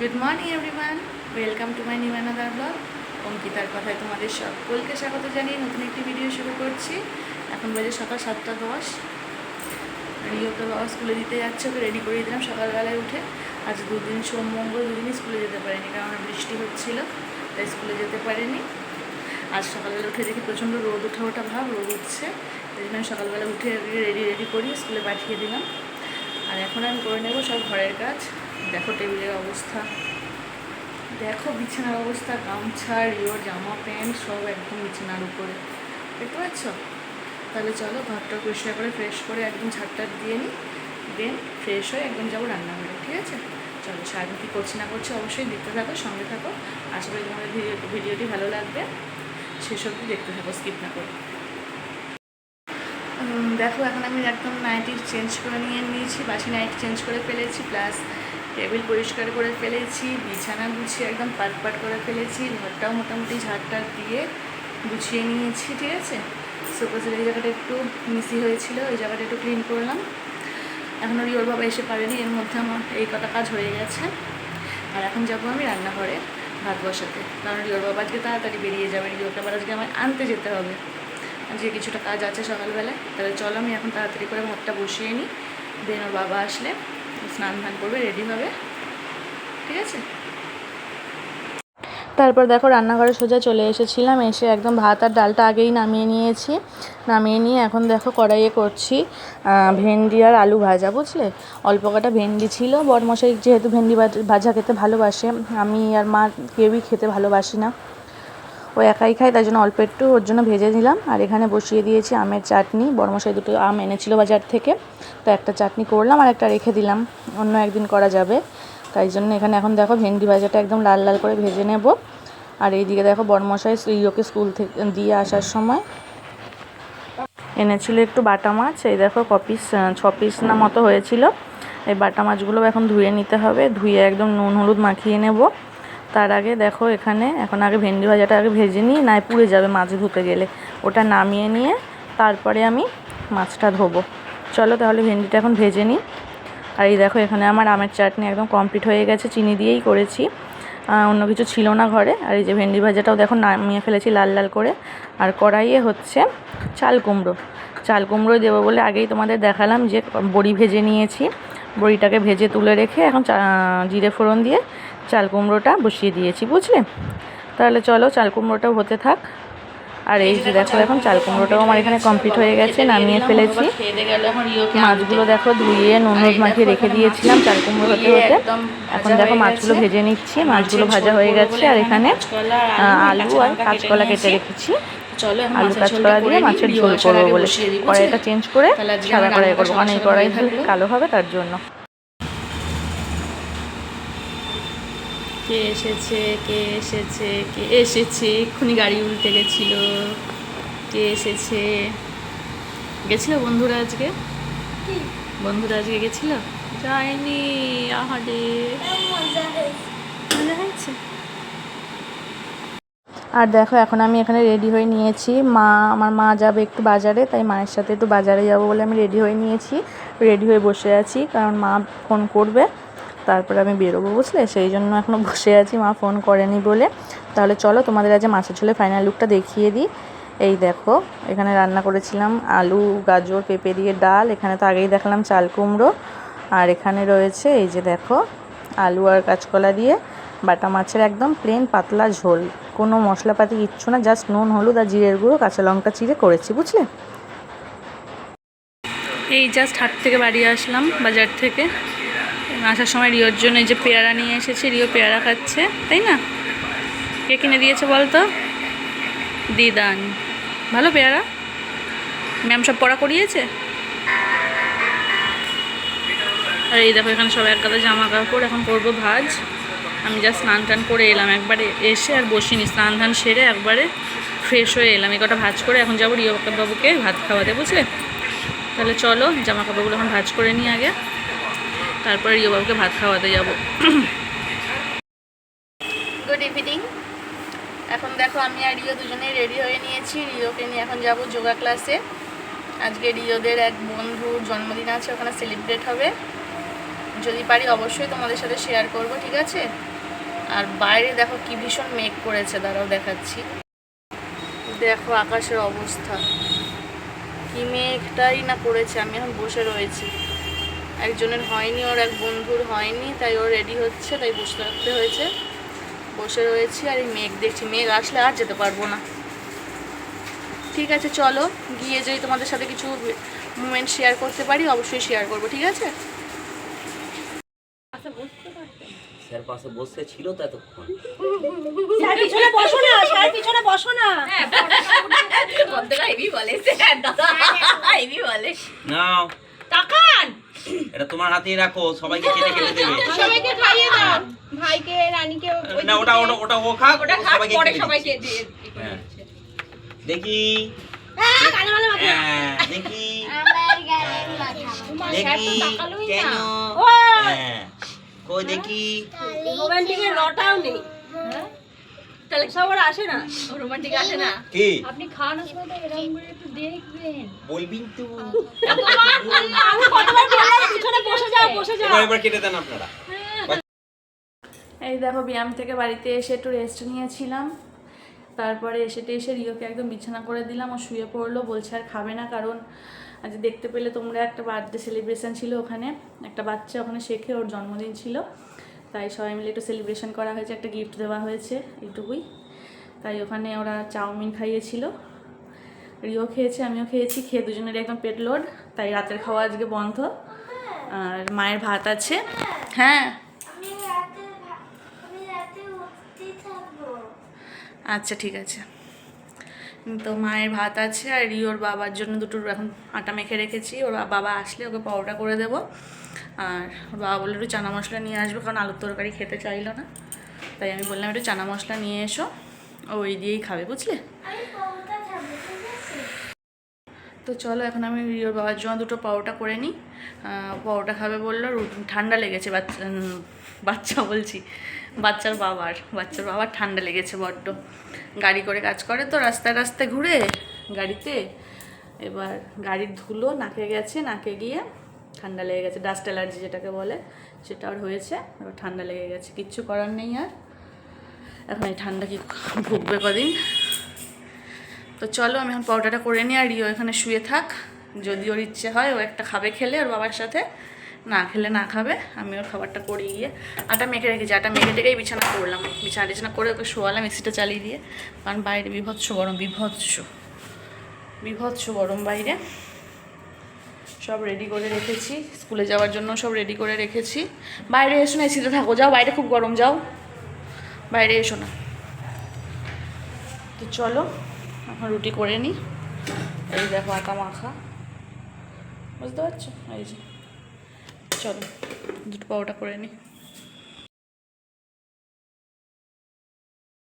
Good morning everyone welcome to my new another blog অঙ্কিতার কথায় তোমাদের সকলকে স্বাগত জানিয়ে নতুন একটি ভিডিও শুরু করছি। এখন বাজে সকাল সাতটা দশ। রিওকে বাবা স্কুলে দিতে যাচ্ছে, ওকে রেডি করিয়ে দিলাম সকালবেলায় উঠে। আজ দুদিন সোম, মঙ্গল দুদিনই স্কুলে যেতে পারিনি, কারণ বৃষ্টি হচ্ছিল, তাই স্কুলে যেতে পারিনি। আজ সকালবেলা উঠে দেখি প্রচণ্ড রোদ ওঠা ওঠা ভাব, রোদ উঠছে। এই জন্য সকালবেলা উঠে রেডি রেডি করি স্কুলে পাঠিয়ে দিলাম। আর এখন আমি করে নেব সব ঘরের কাজ। দেখো টেবিলের অবস্থা। দেখো বিছানার অবস্থা, গামছা, রিওর, জামা, প্যান্ট সব একদম বিছানার উপরে। দেখতে পাচ্ছ? তাহলে চলো ঘরটা পরিষ্কার করে ফ্রেশ করে একদম ঝাড়টা দিয়ে নিই। দেন ফ্রেশ হয়ে একদম যাব রান্নাঘরে, ঠিক আছে? চলো, সারাদিন কী করছি না করছি অবশ্যই দেখতে থাকো, সঙ্গে থাকো। আশা করি তোমাদের ভিডিও ভিডিওটি ভালো লাগবে। সেসব দেখতে থাকো স্কিপ না করে। দেখো, এখন আমি একদম নাইটি চেঞ্জ করে নিয়ে নিয়েছি, বাসি নাইটি চেঞ্জ করে ফেলেছি প্লাস টেবিল পরিষ্কার করে ফেলেছি, বিছানা গুছিয়ে একদম পাট পাট করে ফেলেছি, ঘরটাও মোটামুটি ঝাড়টার দিয়ে গুছিয়ে নিয়েছি, ঠিক আছে? শোকেসের এই জায়গাটা একটু মিসি হয়েছিল ওই জায়গাটা একটু ক্লিন করলাম। এখনও রিওর বাবা এসে পারেনি, এর মধ্যে আমার এই কটা কাজ হয়ে গেছে। আর এখন যাব আমি রান্নাঘরে ভাত বসাতে। কারণ রিওর বাবা আজকে তাড়াতাড়ি বেরিয়ে যাবে, রিওকে আবার আজকে আমার আনতে যেতে হবে। আজকে কিছুটা কাজ আছে সকালবেলায়। তাহলে চলো আমি এখন তাড়াতাড়ি করে ভাতটা বসিয়ে নিই। দেন ওর বাবা আসলে স্নান ধান করবে রেডি হবে। ঠিক আছে? তারপর দেখো রান্নাঘরে সোজা চলে এসেছিলাম, এসে একদম ভাত আর ডালটা আগেই নামিয়ে নিয়েছি। নামিয়ে নিয়ে এখন দেখো কড়াইয়ে করছি ভেন্ডি আর আলু ভাজা, বুঝলে? অল্প কটা ভেন্ডি ছিল। বরমশাই যেহেতু ভেন্ডি ভাজ- খেতে ভালোবাসে, আমি আর মা কেউই খেতে ভালোবাসি না। ও একাই খায় তাই জন্য অল্প একটু ওর জন্য ভেজে নিলাম। আর এখানে বসিয়ে দিয়েছি আমের চাটনি। বড়মশাই দুটো আম এনেছিল বাজার থেকে, তো একটা চাটনি করলাম আর একটা রেখে দিলাম। অন্য একদিন করা যাবে। তাই জন্য এখানে এখন দেখো ভেন্ডি ভাজাটা একদম লাল লাল করে ভেজে নেব। আর এইদিকে দেখো বড়মশাই ইয়োকে স্কুল থেকে দিয়ে আসার সময় এনেছিল একটু বাটা মাছ। এই দেখো ক পিস ছ পিস না মতো হয়েছিল। এই বাটা মাছগুলো এখন ধুয়ে নিতে হবে। ধুয়ে একদম নুন, হলুদ মাখিয়ে নেব। তার আগে দেখো এখানে, এখন আগে ভেন্ডি ভাজাটা আগে ভেজে নিই নাই পুড়ে যাবে মাছ ধুতে গেলে। ওটা নামিয়ে নিয়ে তারপরে আমি মাছটা ধোবো। চলো তাহলে ভেন্ডিটা এখন ভেজে নিই। আর এই দেখো এখানে আমার আমের চাটনি একদম কমপ্লিট হয়ে গেছে, চিনি দিয়েই করেছি। অন্য কিছু ছিল না ঘরে। আর এই যে ভেন্ডি ভাজাটাও দেখো নামিয়ে ফেলেছি লাল লাল করে। আর কড়াইয়ে হচ্ছে চাল কুমড়ো। চাল কুমড়োই দেবো বলে আগেই তোমাদের দেখালাম যে বড়ি ভেজে নিয়েছি। বড়িটাকে ভেজে তুলে রেখে এখন জিরে ফোড়ন দিয়ে চাল কুমড়োটা বসিয়ে দিয়েছি বুঝলে? তাহলে চলো চাল কুমড়োটাও হতে থাক। আর এই যে দেখো এখন চাল কুমড়োটাও আমার এখানে কমপ্লিট হয়ে গেছে নামিয়ে ফেলেছি। মাছগুলো দেখো ধুয়ে নুন মাখিয়ে রেখে দিয়েছিলাম চাল কুমড়ো হতে হতে। এখন দেখো মাছগুলো ভেজে নিচ্ছি মাছগুলো ভাজা হয়ে গেছে আর এখানে আলু আর কাঁচকলা কেটে রেখেছি। চলো আলু কাঁচকলা দিয়ে মাছের ঝোল করব বলে। কড়াইটা চেঞ্জ করে সাদা কড়াই করব এই কড়াই কালো হবে তার জন্য। কে এসেছে কে এসেছে কে এসেছে এক্ষুনি গাড়ি উল্টে গেছিল কে এসেছে। গেছিল বন্ধুরা আজকে? বন্ধুরা আজকে গেছিল? যায়নি আহারে। মজা হয়েছে? আর দেখো এখন আমি এখানে রেডি হয়ে নিয়েছি। মা আমার মা যাবে একটু বাজারে তাই মায়ের সাথে একটু বাজারে যাব বলে আমি রেডি হয়ে নিয়েছি। রেডি হয়ে বসে আছি কারণ মা ফোন করবে। তারপরে আমি বেরোবো, বুঝলে? সেই জন্য এখনও বসে আছি, মা ফোন করেনি বলে। তাহলে চলো, তোমাদের আজ মাছের ঝোলে ফাইনাল লুকটা দেখিয়ে দিই। এই দেখো, এখানে রান্না করেছিলাম আলু, গাজর, পেঁপে দিয়ে ডাল, এখানে তো আগেই দেখালাম চাল কুমড়ো। আর এখানে রয়েছে, এই যে দেখো, আলু আর কাঁচকলা দিয়ে বাটা মাছের একদম প্লেন পাতলা ঝোল। কোনো মশলাপাতি কিচ্ছু না জাস্ট নুন, হলুদ আর জিরের গুঁড়ো, কাঁচা লঙ্কা চিড়ে করেছি, বুঝলে? এই জাস্ট হাট থেকে বাড়ি আসলাম, বাজার থেকে। আসার সময় রিওর জন্য এই যে পেয়ারা নিয়ে এসেছি, রিও পেয়ারা খাচ্ছে, তাই না? কে কিনে দিয়েছে বলতো? দিদান। ভালো পেয়ারা? ম্যাম সব পড়া করিয়েছে? আর এই দেখো, এখানে সব এক গাদা জামা কাপড় এখন করব ভাজ। আমি যা স্নান টান করে এলাম, একবারে এসে আর বসিনি, স্নান ধান সেরে একবারে ফ্রেশ হয়ে এলাম। এই কটা ভাজ করে এখন যাব রিও বাবুকে ভাত খাওয়াতে, বুঝলে? তাহলে চলো জামা কাপড়গুলো এখন ভাজ করে নিই আগে। তারপরে রিও বাবুকে ভাত খাওয়াতে যাব। গুড ইভিনিং এখন দেখো, আমি আর রিও দুজনেই রেডি হয়ে নিয়েছি। রিওকে নিয়ে এখন যাব যোগা ক্লাসে আজকে রিওদের এক বন্ধুর জন্মদিন আছে, ওখানে সেলিব্রেট হবে। যদি পারি অবশ্যই তোমাদের সাথে শেয়ার করব, ঠিক আছে? আর বাইরে দেখো কি ভীষণ মেঘ করেছে, দাঁড়াও দেখাচ্ছি। দেখো আকাশের অবস্থা। কি মেঘটাই না পড়েছে আমি এখন বসে রয়েছি। একজনের হয়নি ওর এক বন্ধুর হয়নি তাই ও রেডি হচ্ছে তাই বসে থাকতে হয়েছে। বসে রয়েছি আর এই মেঘ দেখছি মেঘ আসলে আর যেতে পারব না। ঠিক আছে চলো গিয়ে যদি তোমাদের সাথে কিছু মুমেন্ট শেয়ার করতে পারি অবশ্যই শেয়ার করব ঠিক আছে? স্যার পাশে বসে ছিল তো এতক্ষণ। স্যার পিছনে বসো না স্যার পিছনে বসো না। নাও। তাকান এটা তোমার হাতেই রাখো সবাইকে কেটে কেটে দেবে। সবাইকে খাইয়ে দাও। ভাইকে রানীকে না ওটা ওটা ওটা ও খাক ওটা খাক সবাইকে পরে সবাইকে দিয়ে হ্যাঁ। দেখি। হ্যাঁ হ্যাঁ, দেখি। দেখি। কেন? ও কই দেখি। রোমান্টিকের রটাও নেই। তাহলে সব ওরা আসে না? রোমান্টিক আসে না? কি? আপনি খাওয়ানোর সময় তো এরকম করে একটু দেখবেন। বলবিন তো। আমি কতবার বললাম পিছনে বসে যাও বসে যাও। এবার এবার কেটে দেন আপনারা। এই দেখো ব্যায়াম থেকে বাড়িতে এসে একটু রেস্ট নিয়েছিলাম। তারপরে এসে এসে রিওকে একদম বিছানা করে দিলাম ও শুয়ে পড়ল বলছে আর খাবে না কারণ আজ দেখতে পেলে তোমরা একটা বার্থডে সেলিব্রেশন ছিল ওখানে। একটা বাচ্চা ওখানে শেখে ওর জন্মদিন ছিল। তাই সবাই মিলে একটু সেলিব্রেশন করা হয়েছে একটা গিফট দেওয়া হয়েছে এইটুকুই। তাই ওখানে ওরা চাউমিন খাইয়েছিল। রিও খেয়েছে, আমিও খেয়েছি, খেয়ে দুজনের একদম পেট লোড তাই রাতের খাওয়া আজকে বন্ধ। আর মায়ের ভাত আছে। হ্যাঁ। আচ্ছা ঠিক আছে। তো মায়ের ভাত আছে আর রিওর বাবার জন্য দুটো এখন আটা মেখে রেখেছি। ওর বাবা আসলে ওকে পরোটা করে দেব। আর ওর বাবা বলল একটু চানা মশলা নিয়ে আসবে, কারণ আলুর তরকারি খেতে চাইলো না। তাই আমি বললাম একটু চানা মশলা নিয়ে এসো। ওই দিয়েই খাবে, বুঝলে আমি পৌঁটা খাব ঠিক আছে তো চলো, এখন আমি রিওর বাবার জন্য দুটো পরোটা করে নিই। পরোটা খাবে বলল ঠান্ডা লেগেছে, বাচ্চা বাচ্চা বলছি, বাচ্চার বাবার বাচ্চার বাবার ঠান্ডা লেগেছে বড্ড। গাড়ি করে কাজ করে তো, রাস্তায় রাস্তায় ঘুরে গাড়িতে এবার গাড়ির ধুলো নাকে গেছে, নাকে গিয়ে ঠান্ডা লেগে গেছে, ডাস্ট অ্যালার্জি যেটাকে বলে, সেটা আর হয়েছে, এবার ঠান্ডা লেগে গেছে, কিচ্ছু করার নেই আর। এখন এই ঠান্ডা কি ভুগবে কদিন? তো চলো আমি এখন পরোটাটা করে নিই আর রিও এখানে শুয়ে থাক। যদি ওর ইচ্ছে হয়, ও একটা খাবে খেলে, ওর বাবার সাথে। না খেলে না খাবে, আমি ওর খাবারটা করে গিয়ে আটা মেখে রেখেছি আটা মেখে টেকেই বিছানা করলাম। বিছানা টিছানা করে ওকে শোয়ালাম, এসিটা চালিয়ে দিয়ে। কারণ বাইরে বিভৎস গরম, বিভৎস। বিভৎস গরম বাইরে। সব রেডি করে রেখেছি। স্কুলে যাওয়ার জন্য সব রেডি করে রেখেছি। বাইরে এসো না, এসিতে থাকো। যাও, বাইরে খুব গরম, যাও। বাইরে এসো না। তো চলো। রুটি করে নিই। এই দেখো আটা মাখা। বুঝতে পারছ? এই যে। চলো, দুটো পাওয়াটা করে নিই।